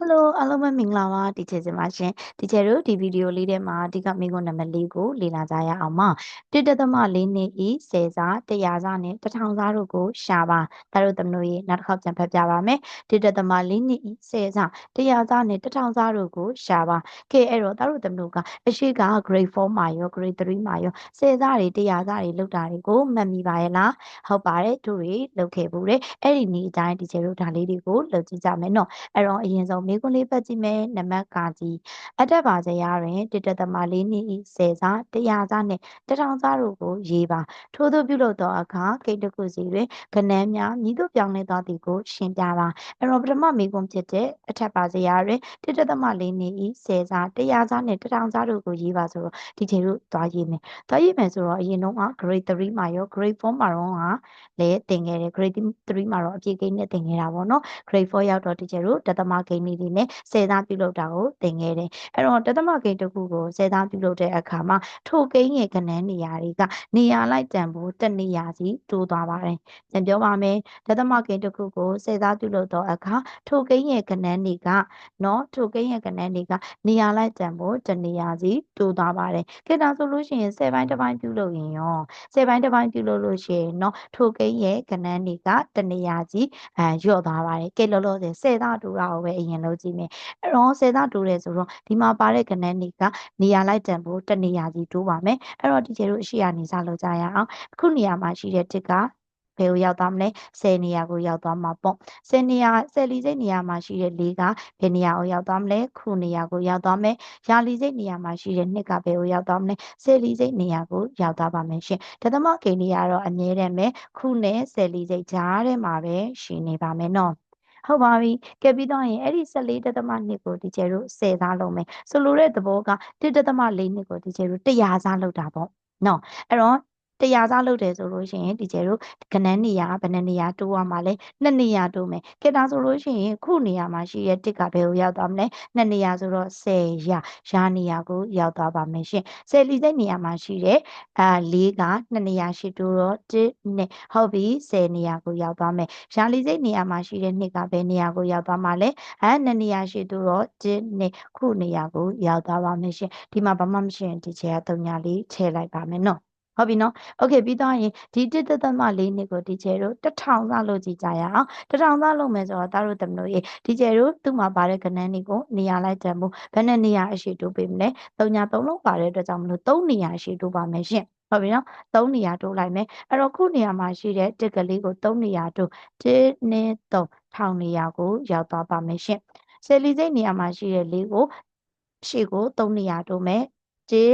Hello အားလုံးပဲမင်္ဂလာပါတီချေစင်ပါရှင်တီချေတို့ဒီဗီဒီယိုလေးထဲမှာအဓိကမိကုန်းနံပါတ်၄ကိုလေ့လာကြရအောင်ပါတိတသမ၄နှစ်ဤဆယ်စားတရားစားနဲ့တထောင်စားတို့ကိုရှာပါဒါတို့သမတို့ရေနောက်တစ်ခေါက်ပြန်ဖတ်ပြပါမယ်တိတသမ၄နှစ်ဤဆယ်စားတရားစားနဲ့တထောင်စားတို့ကိုရှာပါကဲအဲ့တော့ဒါတို့သမတို့ကအရှိက grade 4မှာရော grade 3မှာရောဆယ်စားတွေတရားစားတွေလောက်တာတွေကိုမှတ်မိပါရဲ့လားဟုတ်ပါတယ်တို့တွေလောက်ခဲ့ဘူးတဲ့အဲ့ဒီနေ့အတိုင်းတီချေတို့ဒါလေးတွေကိုလောက်ကြည့်ကြမယ်နော်အဲ့တော့အရင်ဆုံးမေးခွန်းလေးပတ်ကြည့်မယ်နံပါတ်ကကြီးအတက်ပါစရာတွင်တတသမလေးနှင့်ဤဆယ်စားတရားစားနှင့်တထောင်စားတို့ကိုရေးပါထို့သောပြုလုပ်သောအခါကိတ္တကုစီတွင်ကဏန်းများမြည်သို့ပြောင်းလဲသွားသည်ကိုရှင်းပြပါအဲ့တော့ပထမမေးခွန်းဖြစ်တဲ့အထက်ပါစရာတွင်တတသမလေးနှင့်ဤဆယ်စားတရားစားနှင့်တထောင်စားတို့ကိုရေးပါဆိုတော့ဒီချိန်တို့သွားရေးမယ်သွားရေးမယ်ဆိုတော့အရင်တော့ grade 3မှာရော grade 4မှာတော့လည်းသင်ခဲ့တယ် grade 3မှာတော့အပြည့်ကိန်းနဲ့သင်ခဲ့တာပေါ့နော် grade 4ရောက်တော့ teacher တို့တသမကိန်းလေးတွေနဲ့ဆယ်သားပြုလုပ်တာကိုသင်ခဲ့တယ်အဲ့တော့တသမကိန်းတစ်ခုကိုဆယ်သားပြုလုပ်တဲ့အခါမှာထိုကိန်းရဲ့ကဏ္ဍနေရာတွေကနေရာလိုက်တန်ဖို့တနေရာစီတိုးသွားပါတယ်ပြန်ပြောပါမယ်တသမကိန်းတစ်ခုကိုဆယ်သားပြုလုပ်တော့အခါထိုကိန်းရဲ့ကဏ္ဍတွေကနော်ထိုကိန်းရဲ့ကဏ္ဍတွေကနေရာလိုက်တန်ဖို့တနေရာစီတိုးသွားပါတယ်ခေတ္တဆိုလို့ရှိရင်ဆယ်ပိုင်းတစ်ပိုင်းပြုလုပ်ရင်ရောဆယ်ပိုင်းတစ်ပိုင်းပြုလုပ်လို့ရှိရင်နော်ထိုကိန်းရဲ့ကဏ္ဍတွေကတနေရာစီအဲညော့သွားပါတယ်ကဲလောလောဆယ်ဆယ်သားတူတာကိုပဲအရင်လုပ်ကြည့်မယ်အဲ့တော့ဆယ်သားတူတယ်ဆိုတော့ဒီမှာပါတဲ့ကဏ္ဍတွေကနေရာလိုက်တန်ဖို့တနေရာစီတိုးပါမယ်အဲ့တော့ဒီကျေတို့အရှိကနေစလုပ်ကြရအောင်အခုနေရာမှာရှိတဲ့တစ်ကဘယ်ကိုရောက်သွားမလဲ10နေရာကိုရောက်သွားမှာပေါ့10နေရာ10လီစိတ်နေရာမှာရှိတဲ့၄ကဘယ်နေရာကိုရောက်သွားမလဲခုနေရာကိုရောက်သွားမယ်ရာလီစိတ်နေရာမှာရှိတဲ့2ကဘယ်ကိုရောက်သွားမလဲ10လီစိတ်နေရာကိုရောက်သွားပါမယ်ရှင်တသမကိန်းတွေကတော့အမြဲတမ်းပဲခုနဲ့10လီစိတ်ကြားထဲမှာပဲရှိနေပါမယ်နော် ဟုတ်ပါပြီကဲပြီးတော့ရင်အဲ့ဒီ14တသမ2ကိုဒီကျဲတို့10သားလုံးမယ်ဆိုလိုတဲ့သဘောက1တသမ4နှစ်ကိုဒီကျဲတို့100စားလောက်တာပေါ့နော်အဲ့တော့ တရားစားလုပ်တယ်ဆိုလို့ရှိရင်ဒီကျဲတို့ကနန်းနေရာဘယ်နှနေရာတိုးရမှာလဲနှစ်နေရာတိုးမယ်ကဲဒါဆိုလို့ရှိရင်ခုနေရာမှာရှိရဲ့တစ်ကဘယ်ကိုရောက်သွားမလဲနှစ်နေရာဆိုတော့10ရာရာနေရာကိုရောက်သွားပါမယ်ရှင်10လီစိတ်နေရာမှာရှိတဲ့အာ၄ကနှစ်နေရာရှိတိုးတော့1နဲ့ဟုတ်ပြီ10နေရာကိုရောက်သွားမယ်ရာလီစိတ်နေရာမှာရှိတဲ့နှစ်ကဘယ်နေရာကိုရောက်သွားမှာလဲအဲနှစ်နေရာရှိတိုးတော့1နဲ့ခုနေရာကိုရောက်သွားပါမယ်ရှင်ဒီမှာဘာမှမရှိရင်ဒီချေက3ညာလေးချဲလိုက်ပါမယ်နော် ဟုတ်ပြီနော်โอเคပြီးတော့ရင်ဒီတစ်သက်သက်မလေးနှစ်ကိုဒီကျဲတို့တထောင်သားလို့ကြည့်ကြရအောင်တထောင်သားလို့မယ်ဆိုတော့တားတို့တမလို့ရေဒီကျဲတို့သူ့မှာပါတဲ့ကဏ္ဍတွေကိုနေရာလိုက်တန်ဖို့ဘယ်နဲ့နေရာအရှိတိုးပေးမလဲ၃ညာ၃လုံးပါတဲ့အတွက်ကြောင့်မလို့၃နေရာအရှိတိုးပါမယ်ရှင့်ဟုတ်ပြီနော်၃နေရာတိုးလိုက်မယ်အဲ့တော့ခုနေရာမှာရှိတဲ့တစ်ကလေးကို၃နေရာတိုး1နဲ့3ထောင်နေရာကိုရောက်သွားပါမယ်ရှင့်ဆယ်လီစိတ်နေရာမှာရှိတဲ့လေးကိုရှေ့ကို3နေရာတိုးမယ် 1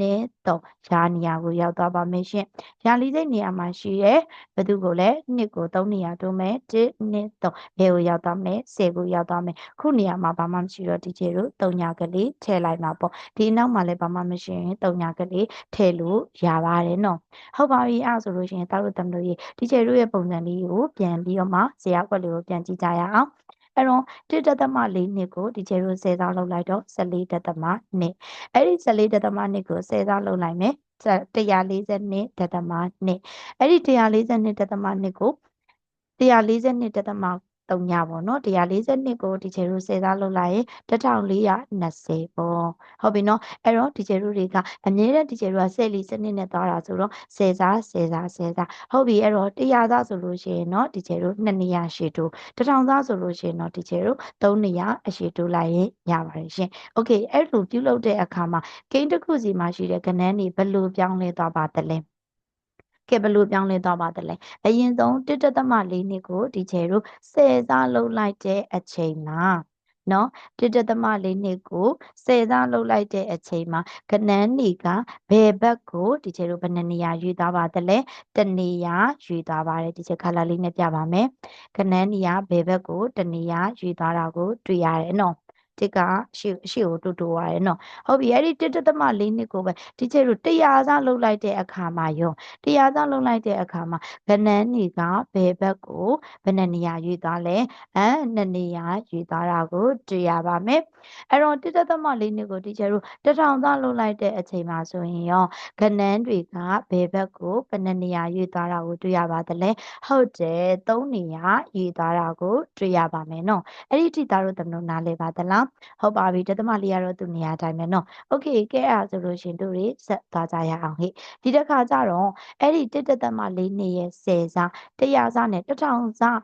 နဲ့3ရာနေရာကိုရောက်သွားပါမယ်ရှင်။ရာလီစိတ်နေရာမှာရှိရဲဘယ်သူကိုလဲ2ကို3နေရာတိုးမယ်1နဲ့3ဘယ်ကိုရောက်သွားမလဲ10ကိုရောက်သွားမယ်။ခုနေရာမှာဘာမှမရှိတော့ဒီကျေတို့3ညာကလေးထည့်လိုက်မှာပေါ့။ဒီနောက်မှာလည်းဘာမှမရှိရင်3ညာကလေးထည့်လို့ရပါတယ်နော်။ဟုတ်ပါပြီအဲ့ဆိုလို့ရှိရင်တောက်လို့တမ်လို့ရေဒီကျေတို့ရဲ့ပုံစံလေးကိုပြန်ပြီးတော့မှဇေယျကွက်လေးကိုပြန်ကြည့်ကြရအောင်။ အဲ့တော့1တသမ4နှစ်ကိုဒီကျေရို10သားလောက်လိုက်တော့14တသမ2အဲ့ဒီ14တသမ2ကို10သားလောက်လိုက်မယ်142တသမ2အဲ့ဒီ142တသမ2ကို142တသမ 3ညပေါ့နော်142ကိုဒီချေတို့စေသားလုပ်လိုက်ရင်1420ပေါ့ဟုတ်ပြီနော်အဲ့တော့ဒီချေတို့တွေကအမြဲတမ်းဒီချေတို့ကဆယ်လီစနစ်နဲ့သွားတာဆိုတော့ဆယ်စားဆယ်စားဆယ်စားဟုတ်ပြီအဲ့တော့100သားဆိုလို့ရှိရင်နော်ဒီချေတို့2နေရာရှည်တိုး1000သားဆိုလို့ရှိရင်တော့ဒီချေတို့3နေရာအရှည်တိုးလိုက်ရင်ရပါတယ်ရှင်โอเคအဲ့လိုပြုလုပ်တဲ့အခါမှာကိန်းတစ်ခုစီမှာရှိတဲ့ကဏ္ဍတွေဘယ်လိုပြောင်းလဲသွားပါသလဲ ကဲဘလို့ပြောင်းလဲသွားပါသလဲအရင်ဆုံးတစ်တသမ၄နှစ်ကိုဒီချေတို့ဆယ်စားလှုပ်လိုက်တဲ့အချိန်မှာနော်တစ်တသမလေးနှစ်ကိုဆယ်သားလှုပ်လိုက်တဲ့အချိန်မှာကနန်းနေကဘယ်ဘက်ကိုဒီချေတို့ဘယ်နှနေရာယူသွားပါသလဲတနေရာယူသွားပါတယ်ဒီချေခါလာလေးနဲ့ပြပါမယ်ကနန်းနေကဘယ်ဘက်ကိုတနေရာယူသွားတာကိုတွေ့ရတယ်နော် တစ်ကရှေ့ရှေ့ကိုတူတူသွားတယ်နော်ဟုတ်ပြီအဲ့ဒီတစ်တသမလေးနှစ်ကိုပဲဒီချေတို့တရားစားလှုပ်လိုက်တဲ့အခါမှာယောတရားစားလှုပ်လိုက်တဲ့အခါမှာကနန်းနေကဘယ်ဘက်ကိုဘယ်နှနေရာရွေးသွားလဲအဲနှစ်နေရာရွေးသွားတာကိုတွေ့ရပါမယ်အဲ့တော့တစ်တသမလေးနှစ်ကိုဒီချေတို့တထောင်သားလှုပ်လိုက်တဲ့အချိန်မှာဆိုရင်ရောကနန်းတွေကဘယ်ဘက်ကိုဘယ်နှနေရာရွေးသွားတာကိုတွေ့ရပါသလဲဟုတ်တယ်သုံးနေရာရွေးသွားတာကိုတွေ့ရပါမယ်နော်အဲ့ဒီထိသားတို့သမလို့နားလဲပါသလားဟုတ်ပါပြီတသမလေးကတော့သူနေရာတိုင်းပဲနော်โอเคကဲအဲ့ဒါဆိုလို့ရှင်တို့တွေဆက်သွားကြရအောင်ဟိဒီတစ်ခါကျတော့အဲ့ဒီတစ်တသမလေးနေရဲ့ဆယ်စားတရားစားနဲ့တထောင်စား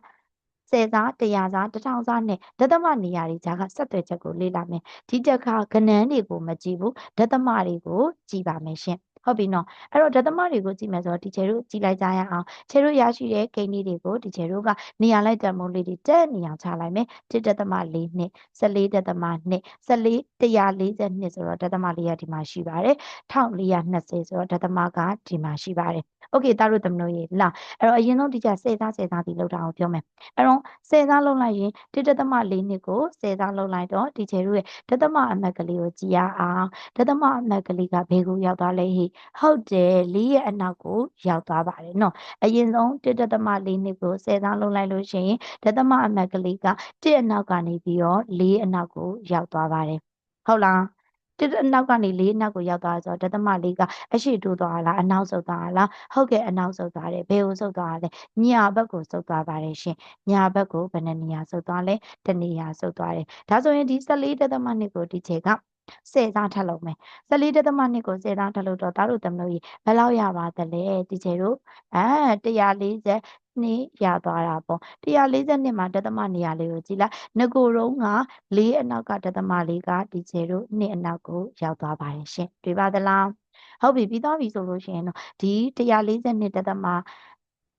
ဆယ်စားတရားစားတထောင်စားနဲ့ဒသမနေရာတွေကြားကဆက်သွယ်ချက်ကိုလေ့လာမယ်ဒီတစ်ခါကဏန်းတွေကိုမကြည့်ဘူးဒသမတွေကိုကြည့်ပါမယ်ရှင် ဟုတ်ပြီနော်အဲ့တော့ဒသမတွေကိုကြည့်မယ်ဆိုတော့ဒီချေတို့ကြည့်လိုက်ကြရအောင်ချေတို့ရရှိတဲ့ဂိမ်းလေးတွေကိုဒီချေတို့ကနေရာလိုက်တန်မိုးလေးတွေတက်နေအောင်ချလိုက်မယ်တစ်ဒသမ၄နှစ်14ဒသမ2 14 142ဆိုတော့ဒသမလေးကဒီမှာရှိပါတယ်1420ဆိုတော့ဒသမကဒီမှာရှိပါတယ်โอเคတားတို့သမလို့ရေလာအဲ့တော့အရင်ဆုံးဒီချစေသားစေသားဒီလောက်တာကိုပြောမယ်အဲ့တော့စေသားလုံးလိုက်ရင်တစ်ဒသမ၄နှစ်ကိုစေသားလုံးလိုက်တော့ဒီချေတို့ရဲ့ဒသမအမတ်ကလေးကိုကြည်ရအောင်ဒသမအမတ်ကလေးကဘေးကိုရောက်သွားလဲဟိ ဟုတ်တယ်လေးရဲ့အနောက်ကိုရောက်သွားပါတယ်နော်အရင်ဆုံးတစ်ဒသမလေးနှစ်ကိုဆယ်သားလုံးလိုက်လို့ရှိရင်ဒသမအမတ်ကလေးကတစ်အနောက်ကနေပြီးတော့လေးအနောက်ကိုရောက်သွားပါတယ်ဟုတ်လားတစ်အနောက်ကနေလေးအနောက်ကိုရောက်သွားဆိုတော့ဒသမလေးကအရှိတိုးသွားလားအနောက်ဆုတ်သွားလားဟုတ်ကဲ့အနောက်ဆုတ်သွားတယ်ဘယ်ကိုဆုတ်သွားလဲညာဘက်ကိုဆုတ်သွားပါတယ်ရှင်ညာဘက်ကိုဘယ်နှနေရာဆုတ်သွားလဲတနေရာဆုတ်သွားတယ်ဒါဆိုရင်ဒီ14ဒသမနှစ်ကိုဒီချေက ဆယ်သားထပ်လုပ်မယ်14ဒသမနှစ်ကိုဆယ်သားထပ်လုပ်တော့တားတို့သမလို့ကြီးဘယ်လောက်ရပါသလဲဒီချေတို့အဲ140နှစ်ရသွားတာပေါ့140နှစ်မှာဒသမနေရာလေးကိုကြည့်လိုက်ငကိုတုံးက၄အနောက်ကဒသမလေးကဒီချေတို့နှစ်အနောက်ကိုရောက်သွားပါတယ်ရှင်တွေ့ပါသလားဟုတ်ပြီပြီးသွားပြီဆိုလို့ရှိရင်တော့ဒီ140နှစ်ဒသမ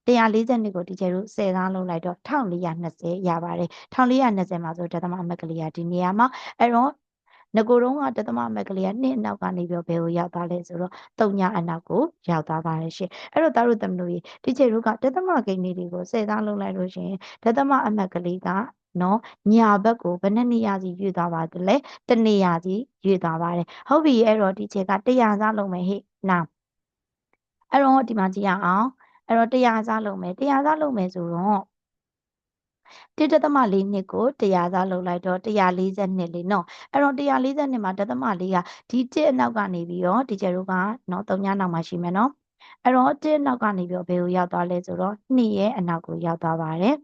140နှစ်ကိုဒီကျဲတို့10သားလုံးလိုက်တော့1420ရပါတယ်1420မှာဆိုဒသမအမက်ကလေးကဒီနေရာမှာအဲ့တော့ ငကိုတုံးကတသမမက်ကလေးကနှစ်အနောက်ကနေပြီးတော့ဘယ်ကိုရောက်သွားလဲဆိုတော့တုံညာအနောက်ကိုရောက်သွားပါတယ်ရှင်အဲ့တော့သားတို့သမလို့ဒီချေတို့ကတသမဂိမ်းလေးတွေကိုစေသားလုံးလိုက်လို့ရှင်တသမအမက်ကလေးကနော်ညာဘက်ကိုဘယ်နှနေရာစီရွေ့သွားပါသလဲတနေရာစီရွေ့သွားပါတယ်ဟုတ်ပြီအဲ့တော့ဒီချက်ကတရားစားလုံးမယ်ဟိနာအဲ့တော့ဒီမှာကြည့်ရအောင်အဲ့တော့တရားစားလုံးမယ်တရားစားလုံးမယ်ဆိုတော့ တစ်ဒသမ၄နှစ်ကို100စားလုပ်လိုက်တော့140နှစ်လေးနော်အဲ့တော့140နှစ်မှာဒသမလေးကဒီတစ်အနောက်ကနေပြီးတော့ဒီကျတို့ကနော်၃ညနောက်မှာရှိမယ်နော်အဲ့တော့တစ်နောက်ကနေပြီးတော့ဘယ်ကိုရောက်သွားလဲဆိုတော့2ရဲ့အနောက်ကိုရောက်သွားပါတယ်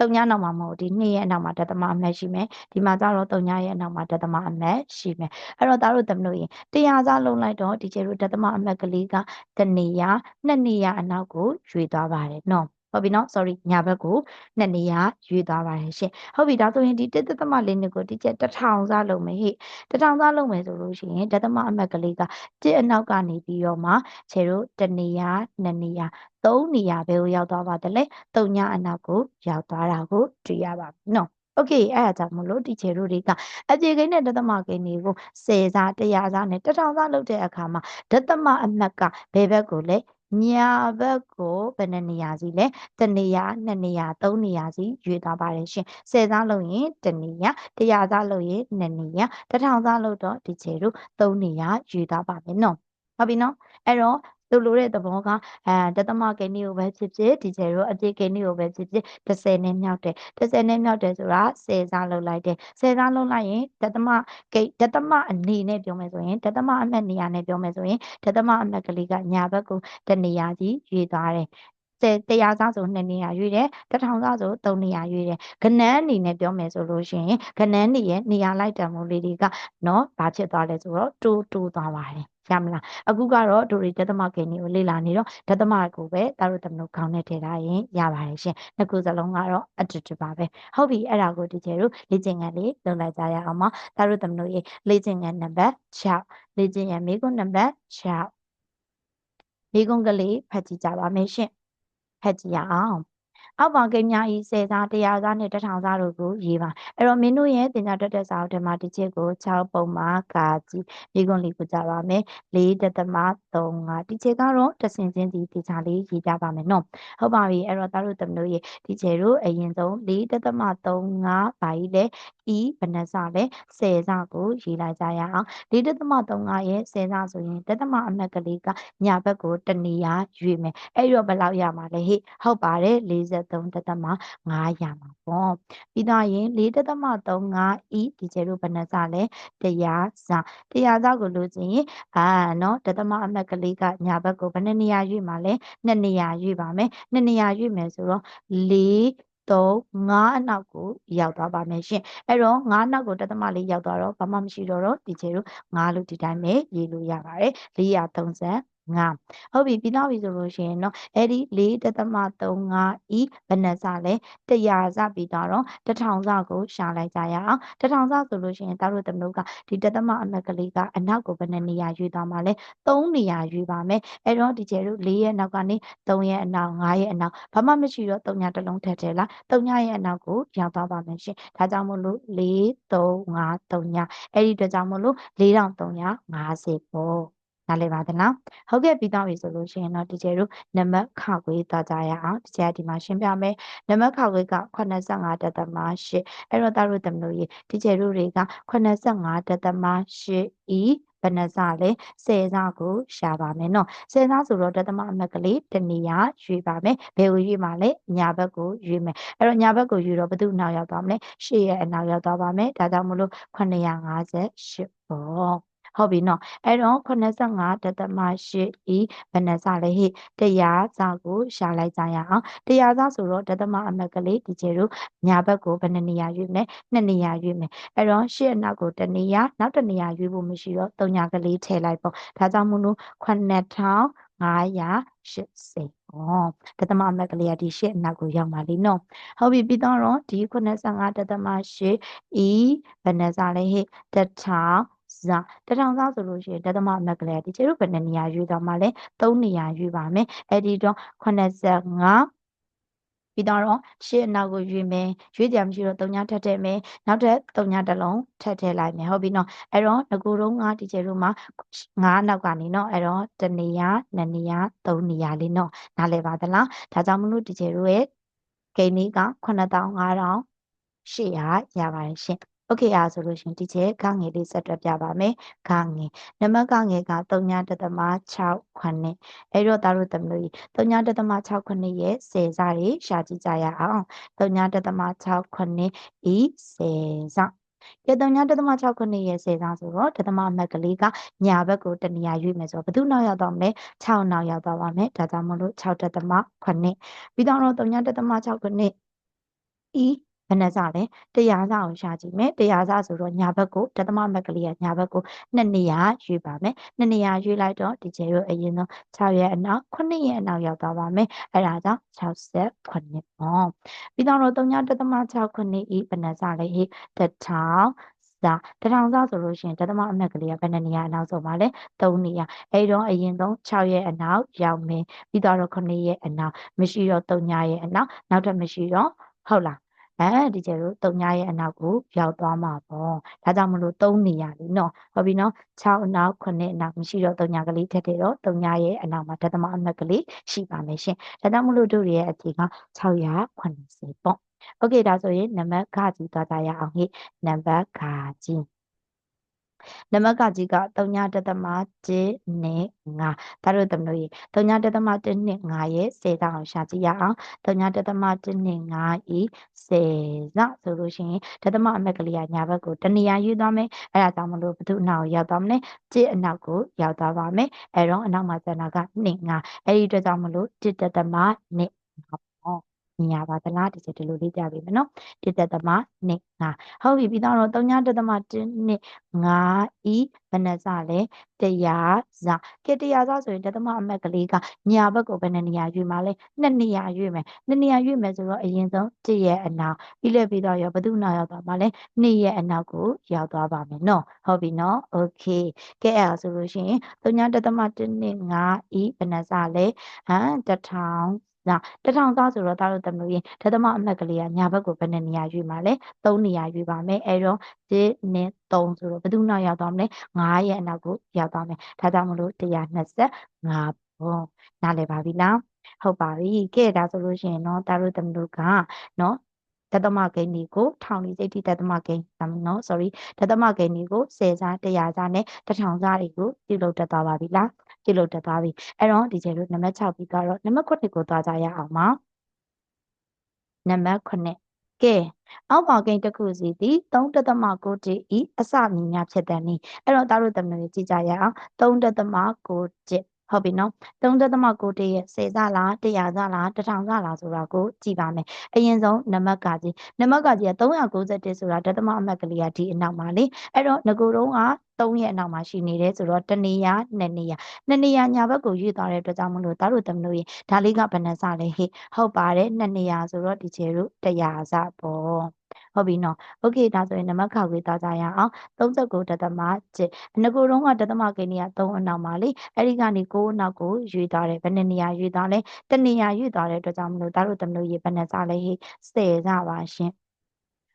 တုံညနောက်မှာမဟုတ်ဒီ2ရဲ့အနောက်မှာဒသမအမှတ်ရှိမယ်ဒီမှာကျတော့တုံညရဲ့အနောက်မှာဒသမအမှတ်ရှိမယ်အဲ့တော့သားတို့သမလို့ရင်တရားစားလုံးလိုက်တော့ဒီကျတို့ဒသမအမှတ်ကလေးကတနေရနှစ်နေရအနောက်ကိုရွေသွားပါတယ်နော် ဟုတ်ပြီနော် sorry ညာဘက်ကိုနှစ်နေရာရွေးသွားပါတယ်ရှင်ဟုတ်ပြီဒါဆိုရင်ဒီတစ်သမလေးနှစ်ကိုဒီချက်တထောင်စားလုံးမယ်ဟိတထောင်စားလုံးမယ်ဆိုလို့ရှိရင်ဒသမအမတ်ကလေးကတစ်အနောက်ကနေပြီးတော့မှခြေတို့တနေရာနှစ်နေရာသုံးနေရာဘယ်ကိုရောက်သွားပါတလဲသုံးညအနောက်ကိုရောက်သွားတာကိုတွေ့ရပါပြီနော်โอเคအဲ့ဒါကြောင့်မလို့ဒီချေတို့တွေကအကြေကိန်းနဲ့ဒသမကိန်းတွေကို10စား100စားနဲ့1000စားလုပ်တဲ့အခါမှာဒသမအမှတ်ကဘယ်ဘက်ကိုလဲ ညာဘက်ကိုဘယ်နှနေရာစီလဲတနေရာနှစ်နေရာသုံးနေရာစီရွေးသွားပါတယ်ရှင်ဆယ်စားလို့ရင်တနေရာတရားစားလို့ရင်နှစ်နေရာတထောင်စားလို့တော့ဒီချေတို့သုံးနေရာရွေးသွားပါမယ်နော်ဟုတ်ပြီနော်အဲ့တော့ သူလိုတဲ့သဘောကအဲတသမကိန်းကိုပဲဖြစ်ဖြစ်ဒီကျဲရောအတိကိန်းကိုပဲဖြစ်ဖြစ်30နဲ့မြောက်တယ်30နဲ့မြောက်တယ်ဆိုတာ10စားလောက်လိုက်တယ်10စားလောက်လိုက်ရင်တသမကိန်းတသမအနေနဲ့ပြောမယ်ဆိုရင်တသမအမှတ်နေရာနဲ့ပြောမယ်ဆိုရင်တသမအမှတ်ကလေးကညာဘက်ကိုတနေရာကြီးရွေသွားတယ်တရားစားဆို2နေရာရွေးတယ်တထောင်စားဆို3နေရာရွေးတယ်ကနန်းအနေနဲ့ပြောမယ်ဆိုလို့ရှိရင်ကနန်းနေရဲ့နေရာလိုက်တံမိုးလေးတွေကနော်ဘာဖြစ်သွားလဲဆိုတော့တိုးတိုးသွားပါတယ် ရမလားအခုကတော့ဒိုရီဒသမကိန်းကိုလေ့လာနေတော့ဒသမကိုပဲတာတို့တမလို့ခေါင်းနဲ့ထည့်ထားရင်ရပါတယ်ရှင်နှစ်ခုစလုံးကတော့အတူတူပါပဲဟုတ်ပြီအဲ့ဒါကိုဒီကျဲတို့လေ့ကျင့်ခန်းလေးလုပ်လိုက်ကြရအောင်ပါတာတို့တမလို့ရေလေ့ကျင့်ခန်းနံပါတ်6လေ့ကျင့်ရမိကုန်းနံပါတ်6မိကုန်းကလေးဖတ်ကြည့်ကြပါမယ်ရှင်ဖတ်ကြည့်ရအောင် အောက်ပါကိများဤစေစားတရားစားနဲ့တထောင်စားတို့ကိုရေးပါအဲ့တော့မင်းတို့ရဲ့သင်္ကြန်တက်တဲ့စာအုပ်ထဲမှာဒီချက်ကို6ပုံမှာကာကြီးမိကွန်လေးကိုကြပါမယ်၄တသမ35ဒီချက်ကတော့တဆင်ချင်းဒီဒီချာလေးရေးကြပါမယ်နော်ဟုတ်ပါပြီအဲ့တော့သားတို့သမတို့ရဲ့ဒီချက်တို့အရင်ဆုံး၄တသမ35ဘာကြီးလဲဤဘဏ္ဍစာလဲ10စာကိုရေးလိုက်ကြရအောင်၄တသမ35ရဲ့10စာဆိုရင်တသမအမှတ်ကလေးကညာဘက်ကိုတနေရာရွေမယ်အဲ့တော့ဘယ်လောက်ရမှာလဲဟိဟုတ်ပါတယ်40 53.5ရာမှာပေါ့ပြီးတော့ရင်4.35 e ဒီကျတို့ဘယ်နှစလဲတရားစတရားစကိုလို့ဆိုရင်အာနော်ဒသမအမှတ်ကလေးကညာဘက်ကိုဘယ်နှနေရာရွေ့မှာလဲနှစ်နေရာရွေ့ပါမယ်နှစ်နေရာရွေ့မယ်ဆိုတော့4တော့ငါးအနောက်ကိုရောက်သွားပါမယ်ရှင်အဲ့တော့ငါးနောက်ကိုတသမလေးရောက်သွားတော့ဘာမှမရှိတော့တော့ဒီချေတို့ငါးလို့ဒီတိုင်းပဲရေးလို့ရပါတယ်430 ငါဟုတ်ပြီပြီးတော့ပြီဆိုလို့ရှိရင်เนาะအဲ့ဒီ4.35ဤဘယ်နှစလဲ100စပြီးတော့1000စကိုရှာလိုက်ကြရအောင်1000စဆိုလို့ရှိရင်တို့သမတို့ကဒီတသမအမက်ကလေးကအနောက်ကိုဘယ်နှနေရာရွေးသွားမှာလဲ3နေရာရွေးပါမယ်အဲ့တော့ဒီကျဲတို့4ရဲ့နောက်ကနေ3ရဲ့အနောက်5ရဲ့အနောက်ဘာမှမရှိတော့3ညတစ်လုံးထည့်ထည့်လား3ညရဲ့အနောက်ကိုရောက်သွားပါမယ်ရှင်ဒါကြောင့်မို့လို့4 3 5 3ညအဲ့ဒီအတွက်ကြောင့်မို့လို့4350ပေါ့ နားလည်ပါသလားဟုတ်ကဲ့ပြီးတော့ပြီဆိုလို့ရှိရင်တော့ဒီကျဲတို့နံပါတ်ခခွေးသွားကြရအောင်ဒီကျဲဒီမှာရှင်းပြမယ်နံပါတ်ခခွေးက85တသမ8အဲ့တော့တာတို့သမလို့ရေဒီကျဲတို့တွေက85တသမ8ဤဘယ်နှစလဲ10စကိုရှာပါမယ်နော်10စဆိုတော့တသမအမက်ကလေးတနေရာရွေးပါမယ်ဘယ်ကိုရွေးမှာလဲညာဘက်ကိုရွေးမယ်အဲ့တော့ညာဘက်ကိုရွေးတော့ဘယ်သူနောက်ရောက်သွားမလဲရှေ့ရဲ့အနောက်ရောက်သွားပါမယ်ဒါကြောင့်မလို့958ပေါ့ ဟုတ်ပြီနော်အဲ့တော့85ဒသမ8ဤဘယ်နှစလဲဟိတရားစကိုရှာလိုက်ကြရအောင်တရားစဆိုတော့ဒသမအမတ်ကလေးဒီကျေတို့ညာဘက်ကိုဘယ်နှနေရာရွေးမလဲနှစ်နေရာရွေးမယ်အဲ့တော့ရှေ့အနောက်ကိုတနေရာနောက်တနေရာရွေးဖို့မရှိတော့၃ညာကလေးထည့်လိုက်ပေါ့ဒါကြောင့်မို့လို့9580ဩတသမအမက်ကလေးကဒီရှစ်အနောက်ကိုရောက်ပါလိမ့်နော်ဟုတ်ပြီပြီးတော့ဒီ85တသမ8ဤဘယ်နှစားလဲဟိတထောင် ဇတထောင်စားဆိုလို့ရှိရင်ဒသမအမက်ကလေးဒီချေတို့ဘယ်နှနေရာရွေးသွားမှလဲ3နေရာရွေးပါမယ်အဲ့ဒီတော့85ပြီးတော့ရှေ့အနောက်ကိုရွေးမယ်ရွေးကြမရှိတော့3ညထပ်ထည့်မယ်နောက်ထပ်3ညတစ်လုံးထပ်ထည့်လိုက်မယ်ဟုတ်ပြီနော်အဲ့တော့ငကိုတော့ငါဒီကျဲတို့မှာ9နောက်ကနေနော်အဲ့တော့တနေရာ2နေရာ3နေရာလေးနော်နားလည်ပါသလားဒါကြောင့်မလို့ဒီကျဲတို့ရဲ့ဂိမ်းလေးက9500 800ရပါတယ်ရှင် OKR ဆိုလို့ရှင်ဒီချက်ကငယ်လေးဆက်တွက်ပြပါမယ်။ကငယ်နံပါတ်ကငယ်က3.6ခွနဲ့အဲ့တော့သားတို့သမလို့3.6ခွနဲ့ရဲ့စေစားတွေရှာကြည့်ကြရအောင်3.6ခွနဲ့ဤစေစားကဲ3.6ခုနှစ်ရဲ့စေစားဆိုတော့ဒသမအမှတ်ကလေးကညာဘက်ကိုတနေရာရွေ့မယ်ဆိုတော့ဘယ်သူနောက်ရောက်သွားမလဲ6နောက်ရောက်သွားပါမယ်ဒါကြောင့်မလို့6.8ပြီးတော့3.6ခုနှစ် E ဘယ်နှစလဲတရားစကိုရှာကြည့်မယ်တရားစဆိုတော့ညာဘက်ကိုတသမမက်ကလေးကညာဘက်ကိုနှစ်နေရာရွေးပါမယ်နှစ်နေရာရွေးလိုက်တော့ဒီကျဲရောအရင်ဆုံး6ရဲ့အနောက်9ရဲ့အနောက်ရောက်သွားပါမယ်အဲ့ဒါကြောင့်69ပေါ့ပြီးတော့3တသမ6 9ဤဘယ်နှစလဲဟိတထောင်စာတထောင်စာဆိုလို့ရှိရင်တသမအမက်ကလေးကဘယ်နှနေရာအနောက်ဆုံးပါလဲ3နေရာအဲ့တော့အရင်ဆုံး6ရဲ့အနောက်ရောက်မယ်ပြီးတော့9ရဲ့အနောက်မရှိတော့3ညရဲ့အနောက်နောက်ထပ်မရှိတော့ဟုတ်လား အဲဒီကျတော့တုံညာရဲ့အနောက်ကိုရောက်သွားမှာပေါ့ဒါကြောင့်မလို့၃နေရာလीနော်ဟုတ်ပြီနော်6အနောက်9အနောက်မရှိတော့တုံညာကလေးထက်တယ်တော့တုံညာရဲ့အနောက်မှာဒသမအနက်ကလေးရှိပါမယ်ရှင်ဒါကြောင့်မလို့တို့ရဲ့အဖြေက680ပေါ့โอเคဒါဆိုရင်နံပါတ်ခကြီးသွားကြရအောင်ဟိနံပါတ်ခကြီး နမကကြီးက3တသမ1နဲ့5ဒါတို့သမလို့ရေ3တသမ1နဲ့5ရဲ့10တောင်ရှာကြည့်ရအောင်3တသမ1နဲ့5ဤ10စဆိုလို့ရှိရင်တသမအမက်ကလေးကညာဘက်ကိုတနေရာယူသွားမယ်အဲ့ဒါကြောင့်မလို့ဘသူအနောက်ရောက်သွားမလဲ1အနောက်ကိုရောက်သွားပါမယ်အဲ့တော့အနောက်မှာကျန်တာက2 5အဲ့ဒီအတွက်ကြောင့်မလို့1တသ မြင်ရပါသလားဒီချက်ဒီလိုလေးပြပေးမယ်နော်1တက်သမ2 5ဟုတ်ပြီပြီးတော့3ညတက်သမ1နှစ်5ဤဘယ်နှစလဲတရားစကဲတရားစဆိုရင်တက်သမအမက်ကလေးကညာဘက်ကိုဘယ်နှနေရာရွေ့မှာလဲနှစ်နေရာရွေ့မယ်နှစ်နေရာရွေ့မယ်ဆိုတော့အရင်ဆုံး1ရဲ့အနောက်ပြီးလဲပြီးတော့ရောဘသူနောက်ရောက်သွားမှာလဲ2ရဲ့အနောက်ကိုရောက်သွားပါမယ်နော်ဟုတ်ပြီနော် okay ကဲအဲ့ဒါဆိုလို့ရှိရင်3ညတက်သမ1နှစ်5ဤဘယ်နှစလဲဟမ်1000 ဒါတထောင်သားဆိုတော့သားတို့သမလို့ရင်ဒသမအမှတ်ကလေးကညာဘက်ကိုဘယ်နှစ်နေရာရွေးမှာလဲ3နေရာရွေးပါမယ်အဲ့တော့ဒီနဲ့3ဆိုတော့ဘယ်သူနောက်ရောက်သွားမလဲ9ရဲ့အနောက်ကိုရောက်သွားမယ်ဒါကြောင့်မလို့125ပုံနားလည်ပါပြီလားဟုတ်ပါပြီကဲဒါဆိုလို့ရှိရင်เนาะသားတို့သမလို့ကเนาะဒသမဂိန်းဒီကိုထောင်လီစိတ်တိဒသမဂိန်းနော် sorry ဒသမဂိန်းဒီကို10စား100စားနဲ့1000စားတွေကိုပြုလုပ်တတ်သွားပါပြီလား ပြုလုပ်တတ်သွားပြီအဲ့တော့ဒီကျဲတို့နံပါတ်6ပြီးတော့နံပါတ်9ကိုသွားကြရအောင်ပါနံပါတ်9ကဲအောက်ပါကိန်းတစ်ခုစီသည်3.9တိဤအစမြင်များဖြစ်တဲ့နည်းအဲ့တော့သားတို့သမီးတွေကြည့်ကြရအောင်3.9တိ ဟုတ်ပြီနော်3.9တရဲ့10စလား100စလား1000စလားဆိုတာကိုကြည့်ပါမယ်အရင်ဆုံးနံပါတ်ကကြီးနံပါတ်ကကြီးက391ဆိုတာဒသမအမှတ်ကလေးကဒီအနောက်မှာလေအဲ့တော့ငကိုတုံးက3ရဲ့အနောက်မှာရှိနေတယ်ဆိုတော့တနေရ2နေရ2နေရညာဘက်ကိုရွေ့သွားတဲ့အတွက်ကြောင့်မလို့တားတို့သမလို့ရင်ဒါလေးကဘယ်နှစလဲဟေ့ဟုတ်ပါတယ်2နေရဆိုတော့ဒီချေတို့100စပေါ့ ဟုတ်ပြီနော်โอเคဒါဆိုရင်နံပါတ်ခါခွေသွားကြရအောင်39တသမ7ငကိုတုံးကတသမကိန်းကြီးက3အနောက်မှာလေအဲ့ဒီကနေ9အနောက်ကိုရွေ့သွားတယ်ဘယ်နှစ်နေရာရွေ့သွားလဲတနေရာရွေ့သွားတဲ့အတွက်ကြောင့်မလို့တားတို့သမလို့ရေဘယ်နှစလဲဟေ့10စပါရှင်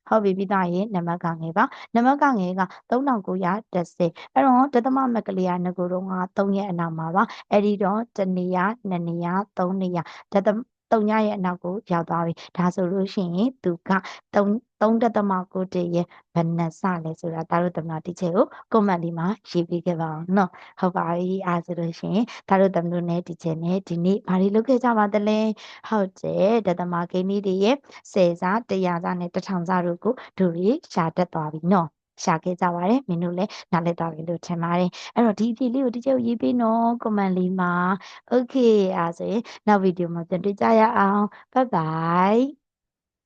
ဟုတ်ပြီပြီးသားရေနံပါတ်ကငယ်ပါနံပါတ်ကငယ်က3910အဲ့တော့တသမမကလေးကငကိုတော့က3ရဲ့အနောက်မှာပါအဲ့ဒီတော့တနေရ2နေရ3နေရတသမ တုံညရဲ့အနောက်ကိုရောက်သွားပြီဒါဆိုလို့ရှိရင်သူက3 3.9တရဲ့ဘယ်နှစလဲဆိုတာဒါတို့သမဏတီချေကို comment လေးမှာရေးပေးခဲ့ပါအောင်နော်ဟုတ်ပါပြီအားဆိုလို့ရှိရင်ဒါတို့သမဏနဲ့တီချေနဲ့ဒီနေ့ဘာတွေလုပ်ခဲ့ကြပါသလဲဟုတ်တယ်ဒသမကိန်းလေးတွေရဲ့10စား100စားနဲ့1000စားတို့ကိုဒူရီရှာတက်သွားပြီနော် ရှာခဲ့ကြပါတယ်မင်းတို့လည်းနားလည်သွားပြီလို့ထင်ပါတယ်အဲ့တော့ဒီအဖြေလေးကိုဒီကျုပ်ရေးပေးနော် comment လေးမှာ okay အားဆိုရင်နောက်ဗီဒီယိုမှာပြန်တွေ့ကြရအောင် bye bye